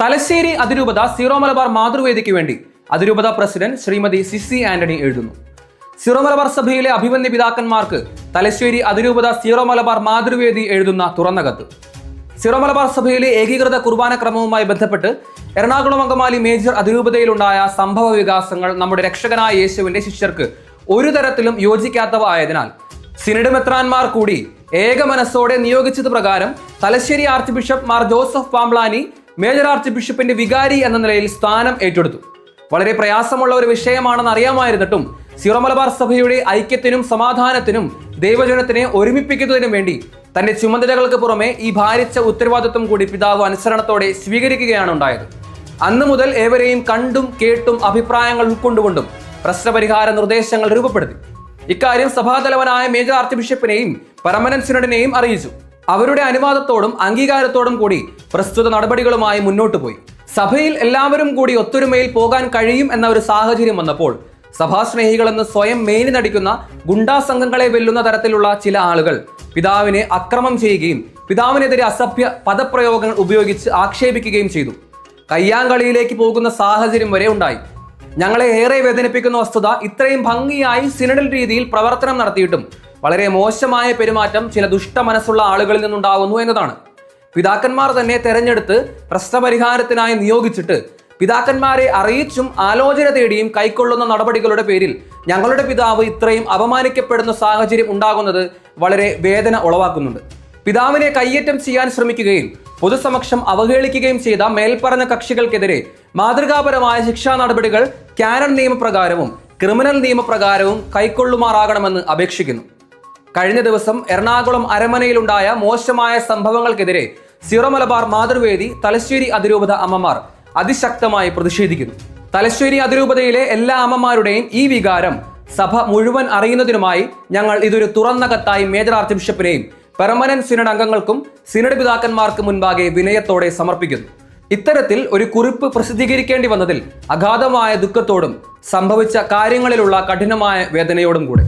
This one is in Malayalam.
തലശ്ശേരി അതിരൂപത സീറോ മലബാർ മാതൃവേദിക്ക് വേണ്ടി അതിരൂപത പ്രസിഡന്റ് ശ്രീമതി സിസി ആന്റണി എഴുതുന്നു. സീറോ മലബാർ സഭയിലെ അഭിമന്യ പിതാക്കന്മാർക്ക് തലശ്ശേരി അതിരൂപത സീറോ മലബാർ മാതൃവേദി എഴുതുന്ന തുറന്ന കത്ത് സീറോ മലബാർ സഭയിലെ ഏകീകൃത കുർബാന ക്രമവുമായി ബന്ധപ്പെട്ട് എറണാകുളം അങ്കമാലി മേജർ അതിരൂപതയിലുണ്ടായ സംഭവ വികാസങ്ങൾ നമ്മുടെ രക്ഷകനായ യേശുവിന്റെ ശിഷ്യർക്ക് ഒരു തരത്തിലും യോജിക്കാത്തവ ആയതിനാൽ സിനഡ് മെത്രാൻമാർ കൂടി ഏക മനസ്സോടെ നിയോഗിച്ചത് പ്രകാരം Thalassery archbishop Mar Joseph Pamplany major arch ബിഷപ്പിന്റെ വികാരി എന്ന നിലയിൽ സ്ഥാനം ഏറ്റെടുത്തു. വളരെ പ്രയാസമുള്ള ഒരു വിഷയമാണെന്ന് അറിയാമായിരുന്നിട്ടും സിറോ മലബാർ സഭയുടെ ഐക്യത്തിനും സമാധാനത്തിനും ദൈവജനത്തിനെ ഒരുമിപ്പിക്കുന്നതിനും വേണ്ടി തന്റെ ചുമതലകൾക്ക് പുറമെ ഈ ഭാരിച്ച ഉത്തരവാദിത്വം കൂടി പിതാവ് അനുസരണത്തോടെ സ്വീകരിക്കുകയാണ് ഉണ്ടായത്. അന്ന് മുതൽ ഏവരെയും കണ്ടും കേട്ടും അഭിപ്രായങ്ങൾ ഉൾക്കൊണ്ടുകൊണ്ടും പ്രശ്നപരിഹാര നിർദ്ദേശങ്ങൾ രൂപപ്പെടുത്തി. ഇക്കാര്യം സഭാതലവനായ മേജർ ആർച്ച് ബിഷപ്പിനെയും പരമനൻ സിനഡിനെയും അറിയിച്ചു. അവരുടെ അനുവാദത്തോടും അംഗീകാരത്തോടും കൂടി പ്രസ്തുത നടപടികളുമായി മുന്നോട്ടു പോയി. സഭയിൽ എല്ലാവരും കൂടി ഒത്തൊരുമയിൽ പോകാൻ കഴിയും എന്ന ഒരു സാഹചര്യം വന്നപ്പോൾ സഭാസ്നേഹികളെന്ന് സ്വയം മേനി നടിക്കുന്ന ഗുണ്ടാ സംഘങ്ങളെ വെല്ലുന്ന തരത്തിലുള്ള ചില ആളുകൾ പിതാവിനെ അക്രമം ചെയ്യുകയും പിതാവിനെതിരെ അസഭ്യ പദപ്രയോഗങ്ങൾ ഉപയോഗിച്ച് ആക്ഷേപിക്കുകയും ചെയ്തു. കയ്യാങ്കളിയിലേക്ക് പോകുന്ന സാഹചര്യം വരെ ഉണ്ടായി. ഞങ്ങളെ ഏറെ വേദനിപ്പിക്കുന്ന വസ്തുത ഇത്രയും ഭംഗിയായി സിനഡൽ രീതിയിൽ പ്രവർത്തനം നടത്തിയിട്ടും വളരെ മോശമായ പെരുമാറ്റം ചില ദുഷ്ട മനസ്സുള്ള ആളുകളിൽ നിന്നുണ്ടാകുന്നു എന്നതാണ്. പിതാക്കന്മാർ തന്നെ തെരഞ്ഞെടുത്ത് പ്രശ്നപരിഹാരത്തിനായി നിയോഗിച്ചിട്ട് പിതാക്കന്മാരെ അറിയിച്ചും ആലോചന തേടിയും കൈക്കൊള്ളുന്ന നടപടികളുടെ പേരിൽ ഞങ്ങളുടെ പിതാവ് ഇത്രയും അപമാനിക്കപ്പെടുന്ന സാഹചര്യം ഉണ്ടാകുന്നത് വളരെ വേദന ഉളവാക്കുന്നുണ്ട്. പിതാവിനെ കയ്യേറ്റം ചെയ്യാൻ ശ്രമിക്കുകയും പൊതുസമക്ഷം അവഹേളിക്കുകയും ചെയ്ത മേൽപ്പറഞ്ഞ കക്ഷികൾക്കെതിരെ മാതൃകാപരമായ ശിക്ഷാ നടപടികൾ കാനൺ നിയമപ്രകാരവും ക്രിമിനൽ നിയമപ്രകാരവും കൈക്കൊള്ളുമാറാകണമെന്ന് അപേക്ഷിക്കുന്നു. കഴിഞ്ഞ ദിവസം എറണാകുളം അരമനയിലുണ്ടായ മോശമായ സംഭവങ്ങൾക്കെതിരെ സിറോ മലബാർ മാതൃവേദി തലശ്ശേരി അതിരൂപത അമ്മമാർ അതിശക്തമായി പ്രതിഷേധിക്കുന്നു. തലശ്ശേരി അതിരൂപതയിലെ എല്ലാ അമ്മമാരുടെയും ഈ വികാരം സഭ മുഴുവൻ അറിയുന്നതിനുമായി ഞങ്ങൾ ഇതൊരു തുറന്ന കത്തായി മേജർ ആർച്ച് ബിഷപ്പിനെയും പെർമനന്റ് സിനഡ് അംഗങ്ങൾക്കും സിനഡ് പിതാക്കന്മാർക്കും മുൻപാകെ വിനയത്തോടെ സമർപ്പിക്കുന്നു. ഇത്തരത്തിൽ ഒരു കുറിപ്പ് പ്രസിദ്ധീകരിക്കേണ്ടി വന്നതിൽ അഗാധമായ ദുഃഖത്തോടും സംഭവിച്ച കാര്യങ്ങളിലുള്ള കഠിനമായ വേദനയോടും കൂടെ.